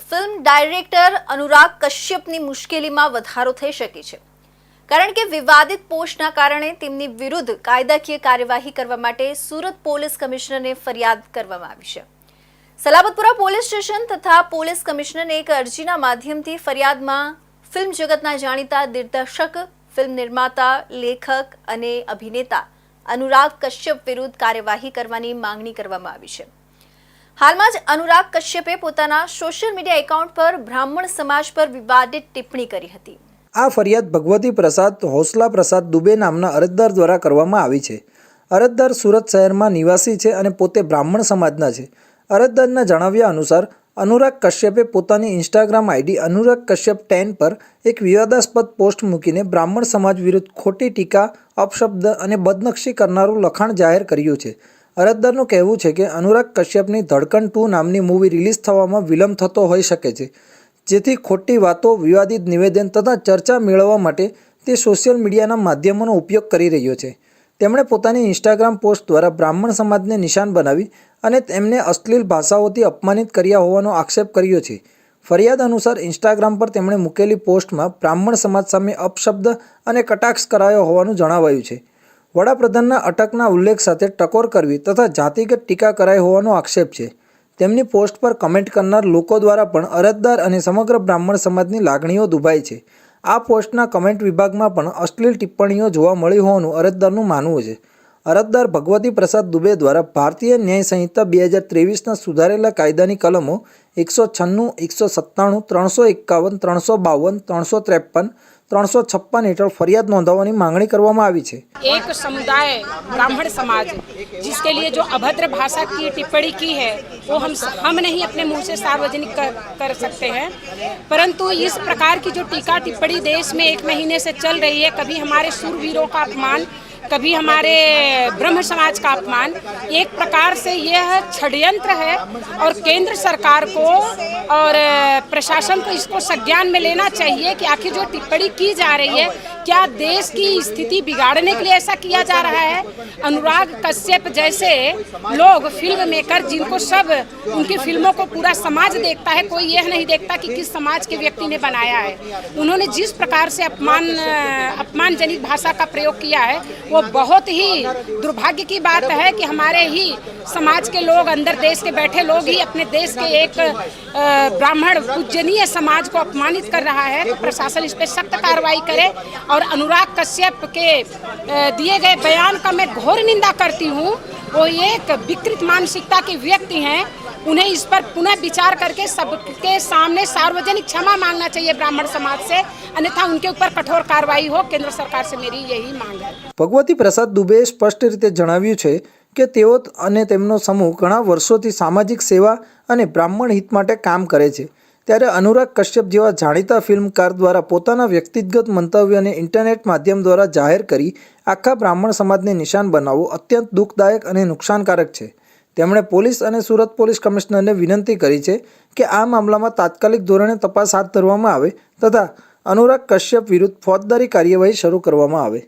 Film director Anurag કશ્યપની મુશ્કેલીમાં વધારો થઈ શકે છે. કારણ કે વિવાદિત પોસ્ટના કારણે તેમની વિરુદ્ધ કાયદાકીય કાર્યવાહી કરવા માટે સુરત પોલીસ કમિશનરને ફરિયાદ કરવામાં આવી છે. સલાબતપુરા પોલીસ સ્ટેશન તથા પોલીસ કમિશનરને એક અરજીના માધ્યમથી ફરિયાદમાં ફિલ્મ જગતના જાણીતા દિગ્દર્શક, ફિલ્મ નિર્માતા, લેખક અને અભિનેતા અનુરાગ કશ્યપ વિરુદ્ધ કાર્યવાહી કરવાની માંગણી કરવામાં આવી છે. હાલમાં જ અનુરાગ કશ્યપે પોતાના સોશિયલ મીડિયા એકાઉન્ટ પર બ્રાહ્મણ સમાજ પર વિવાદિત ટિપ્પણી કરી હતી. આ ફરિયાદ ભગવતી પ્રસાદ હોસલા પ્રસાદ દુબે નામના અરજદાર દ્વારા કરવામાં આવી છે. અરજદાર સુરત શહેરમાં નિવાસી છે અને પોતે બ્રાહ્મણ સમાજના છે. અરજદારના જણાવ્યા અનુસાર, અનુરાગ કશ્યપે પોતાની Instagram ID Anurag Kashyap ten પર એક વિવાદાસ્પદ પોસ્ટ મૂકીને બ્રાહ્મણ સમાજ વિરુદ્ધ ખોટી ટીકા, અપશબ્દ અને બદનક્ષી કરનારું લખાણ જાહેર કર્યું છે. અરજદારનું કહેવું છે કે અનુરાગ કશ્યપની ધડકન ટુ નામની મૂવી રિલીઝ થવામાં વિલંબ થતો હોઈ શકે છે, જેથી ખોટી વાતો, વિવાદિત નિવેદન તથા ચર્ચા મેળવવા માટે તે સોશિયલ મીડિયાના માધ્યમોનો ઉપયોગ કરી રહ્યો છે. તેમણે પોતાની ઇન્સ્ટાગ્રામ પોસ્ટ દ્વારા બ્રાહ્મણ સમાજને નિશાન બનાવી અને તેમને અશ્લીલ ભાષાઓથી અપમાનિત કર્યા હોવાનો આક્ષેપ કર્યો છે. ફરિયાદ અનુસાર ઇન્સ્ટાગ્રામ પર તેમણે મૂકેલી પોસ્ટમાં બ્રાહ્મણ સમાજ સામે અપશબ્દ અને કટાક્ષ કરાયો હોવાનું જણાવાયું છે. વડાપ્રધાનના અટકના ઉલ્લેખ સાથે ટકોર કરવી તથા જાતિગત ટીકા કરાઈ હોવાનો આક્ષેપ છે. તેમની પોસ્ટ પર કમેન્ટ કરનાર લોકો દ્વારા પણ અરજદાર અને સમગ્ર બ્રાહ્મણ સમાજની લાગણીઓ દુભાઈ છે. આ પોસ્ટના કમેન્ટ વિભાગમાં પણ અશ્લીલ ટિપ્પણીઓ જોવા મળી હોવાનું અરજદારનું માનવું છે. અરજદાર ભગવતી પ્રસાદ દુબે દ્વારા ભારતીય ન્યાય સંહિતા બે હજાર ત્રેવીસના સુધારેલા કાયદાની કલમો એકસો છન્નું એકસો સત્તાણું ત્રણસો એકાવન ત્રણસો બાવન ત્રણસો ત્રેપન ત્રણસો છપ્પન હેઠળ ફરિયાદ નોંધાવવાની માંગણી કરવામાં આવી છે एक समुदाय ब्राह्मण समाज जिसके लिए जो अभद्र भाषा की टिप्पणी की है वो हम हम नहीं अपने मुंह से सार्वजनिक कर, कर सकते हैं परंतु इस प्रकार की जो टीका टिप्पणी देश में एक महीने से चल रही है कभी हमारे शूरवीरों का अपमान कभी हमारे ब्रह्म समाज का अपमान, एक प्रकार से यह षड्यंत्र है और केंद्र सरकार को और प्रशासन को इसको संज्ञान में लेना चाहिए कि आखिर जो टिप्पणी की जा रही है, क्या देश की स्थिति बिगाड़ने के लिए ऐसा किया जा रहा है? अनुराग कश्यप जैसे लोग फ़िल्म मेकर जिनको सब उनकी फ़िल्मों को पूरा समाज देखता है, कोई यह नहीं देखता कि किस समाज के व्यक्ति ने बनाया है। उन्होंने जिस प्रकार से अपमान अपमानजनित भाषा का प्रयोग किया है, वो बहुत ही दुर्भाग्य की बात है कि हमारे ही समाज के लोग, अंदर देश के बैठे लोग ही अपने देश के एक ब्राह्मण पूजनीय समाज को अपमानित कर रहा है। तो प्रशासन इस पर सख्त कार्रवाई करे और अनुराग कश्यप के दिए गए बयान का मैं घोर निंदा करती हूँ। वो एक विकृत मानसिकता के व्यक्ति हैं। उन्हें इस पर पुनः विचार करके सबके सामने सार्वजनिक क्षमा मांगना चाहिए ब्राह्मण समाज से। अन्यथा उनके ऊपर कठोर कार्रवाई हो। केंद्र सरकार से मेरी यही मांग है। ભગવતી પ્રસાદ દુબેએ સ્પષ્ટ રીતે જણાવ્યું છે કે તેઓ અને તેમનો સમૂહ ઘણા વર્ષોથી સામાજિક સેવા અને બ્રાહ્મણ હિત માટે કામ કરે છે. ત્યારે અનુરાગ કશ્યપ જેવા જાણીતા ફિલ્મકાર દ્વારા પોતાના વ્યક્તિગત મંતવ્યને ઇન્ટરનેટ માધ્યમ દ્વારા જાહેર કરી આખા બ્રાહ્મણ સમાજને નિશાન બનાવવું અત્યંત દુઃખદાયક અને નુકસાનકારક છે. તેમણે પોલીસ અને સુરત પોલીસ કમિશનરને વિનંતી કરી છે કે આ મામલામાં તાત્કાલિક ધોરણે તપાસ હાથ ધરવામાં આવે તથા અનુરાગ કશ્યપ વિરુદ્ધ ફોજદારી કાર્યવાહી શરૂ કરવામાં આવે.